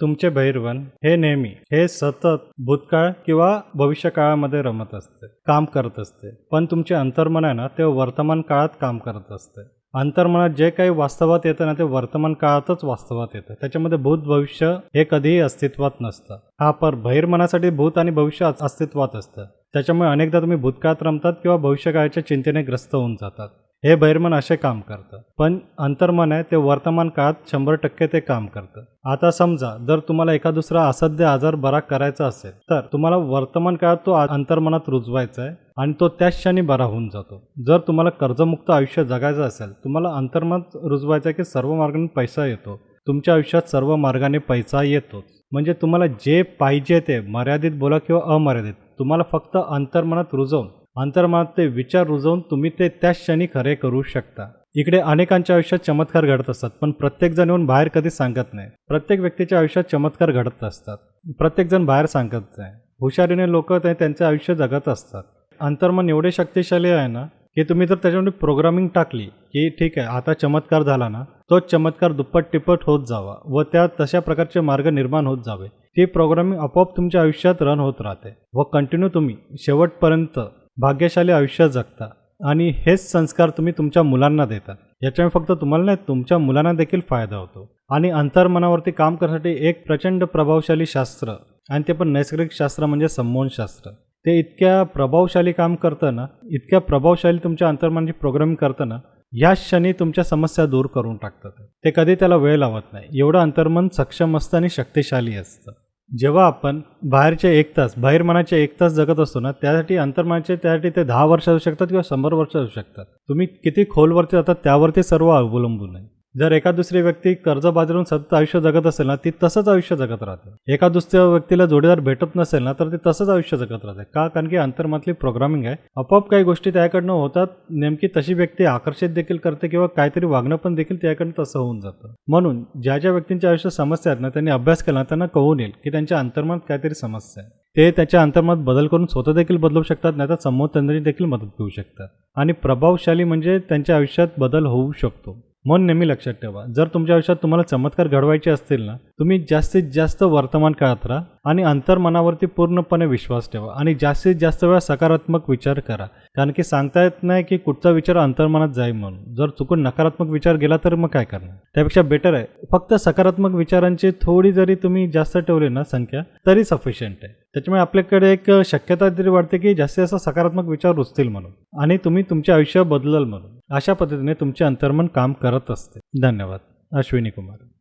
तुमचे भैरवन हे नेहमी हे सतत भूतकाळ किंवा भविष्य काळामध्ये रमत असते काम करत असते. पण तुमचे अंतर्मन आहे ना ते वर्तमान काळात काम करत असते. अंतर्मनात जे काही वास्तवात येतं ना ते वर्तमान काळातच वास्तवात येतं. त्याच्यामध्ये भूत भविष्य हे कधीही अस्तित्वात नसतं. हा पर बहिर्मनासाठी भूत आणि भविष्य अस्तित्वात असतं. त्याच्यामुळे अनेकदा तुम्ही भूतकाळात रमतात किंवा भविष्यकाळाच्या चिंतेने ग्रस्त होऊन जातात. हे बहिर्मन असे काम करतं. पण अंतर्मन आहे ते वर्तमान काळात शंभर टक्के ते काम करतं. आता समजा जर तुम्हाला एका दुसरा असाध्य आजार बरा करायचा असेल तर तुम्हाला वर्तमान काळात तो अंतर्मनात रुजवायचा आहे आणि तो त्याच क्षणी बरा होऊन जातो. जर तुम्हाला कर्जमुक्त आयुष्य जगायचं असेल तुम्हाला अंतर्मनात रुजवायचं आहे की सर्व मार्गाने पैसा येतो तुमच्या आयुष्यात सर्व मार्गाने पैसा येतोच. म्हणजे तुम्हाला जे पाहिजे ते मर्यादित बोला किंवा अमर्यादित तुम्हाला फक्त अंतर्मनात रुजवून अंतर्मनात ते विचार रुजवून तुम्ही ते त्याच क्षणी खरे करू शकता. इकडे अनेकांच्या आयुष्यात चमत्कार घडत असतात पण प्रत्येकजण येऊन बाहेर कधी सांगत नाही. प्रत्येक व्यक्तीच्या आयुष्यात चमत्कार घडत असतात. प्रत्येकजण बाहेर सांगत नाही. हुशारीने लोक ते त्यांचं आयुष्य जगत असतात. अंतर्मन एवढे शक्तिशाली आहे ना की तुम्ही जर त्याच्यामध्ये प्रोग्रामिंग टाकली की ठीक आहे आता चमत्कार झाला ना तोच चमत्कार दुप्पट टिप्पट होत जावा व त्या तशा प्रकारचे मार्ग निर्माण होत जावे. ती प्रोग्रामिंग आपोआप तुमच्या आयुष्यात रन होत राहते. व कंटिन्यू तुम्ही शेवटपर्यंत भाग्यशाली आयुष्य जगता. आणि हेच संस्कार तुम्ही तुमच्या मुलांना देता याच्यामुळे फक्त तुम्हाला नाही तुमच्या मुलांना देखील फायदा होतो. आणि अंतर्मनावरती काम करण्यासाठी एक प्रचंड प्रभावशाली शास्त्र आणि ते पण नैसर्गिक शास्त्र म्हणजे संमोहन शास्त्र. ते इतक्या प्रभावशाली काम करतं ना इतक्या प्रभावशाली तुमच्या अंतर्मनाची प्रोग्रामिंग करतं ना या क्षणी तुमच्या समस्या दूर करून टाकतात. ते कधी त्याला वेळ लावत नाही. एवढं अंतर्मन सक्षम असतं आणि शक्तिशाली असतं. जेव्हा आपण बाहेरचे एक तास बाहेरमनाचे एक तास जगत असतो ना त्यासाठी अंतर्मनाचे त्यासाठी ते दहा वर्ष असू शकतात किंवा शंभर वर्ष असू शकतात. तुम्ही किती खोलवरती जातात त्यावरती सर्व अवलंबून आहे. जर एका दुसरी व्यक्ती कर्ज बाजारून सतत आयुष्य जगत असेल ना ती तसंच आयुष्य जगत राहते. एका दुसऱ्या व्यक्तीला जोडीदार भेटत नसेल ना तर ती तसंच आयुष्य जगत राहते. का? कारण की अंतर्मातली प्रोग्रामिंग आहे. आपोआप काही गोष्टी त्याकडनं होतात नेमकी तशी व्यक्ती आकर्षित देखील करते किंवा काहीतरी वागणं पण देखील त्याकडनं तसं होऊन जातं. म्हणून ज्या ज्या व्यक्तींच्या आयुष्यात समस्या आहेत ना त्यांनी अभ्यास केला त्यांना कळून येईल की त्यांच्या अंतर्मात काहीतरी समस्या आहे. ते त्याच्या अंतर्मात बदल करून स्वतः देखील बदलू शकतात नाही तर समोर त्यांनी देखील मदत घेऊ शकतात. आणि प्रभावशाली म्हणजे त्यांच्या आयुष्यात बदल होऊ शकतो. म्हणून नेहमी लक्षात ठेवा. जर तुमच्या आयुष्यात तुम्हाला चमत्कार घडवायचे असतील ना तुम्ही जास्तीत जास्त वर्तमान काळात राहा आणि अंतर्मनावरती पूर्णपणे विश्वास ठेवा आणि जास्तीत जास्त वेळा सकारात्मक विचार करा. कारण की सांगता येत नाही की कुठचा विचार अंतर्मनात जाईल म्हणून. जर चुकून नकारात्मक विचार गेला तर मग काय करणार? त्यापेक्षा बेटर आहे. फक्त सकारात्मक विचारांची थोडी जरी तुम्ही जास्त ठेवली ना संख्या तरी सफिशियंट आहे. त्याच्यामुळे आपल्याकडे एक शक्यता तरी वाटते की जास्तीत जास्त सकारात्मक विचार रुचतील म्हणून. आणि तुम्ही तुमचे आयुष्य बदलल म्हणून. अशा पद्धतीने तुमचे अंतर्मन काम करत असते. धन्यवाद. अश्विनी कुमार.